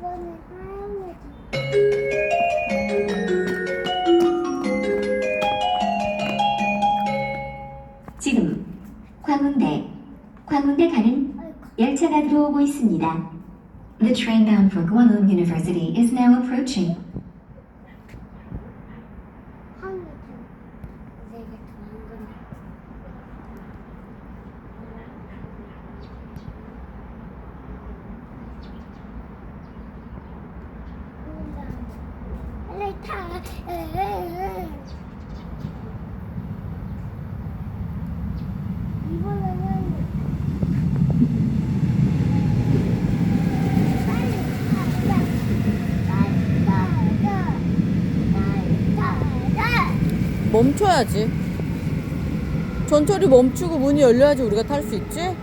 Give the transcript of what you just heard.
이번엔 하얀색. 지금 광운대, 광운대 가는. 열차가 들어오고 있습니다. The train bound for Guangwon University is now approaching. 이게 도망가 타자. 멈춰야지. 전철이 멈추고 문이 열려야지 우리가 탈 수 있지?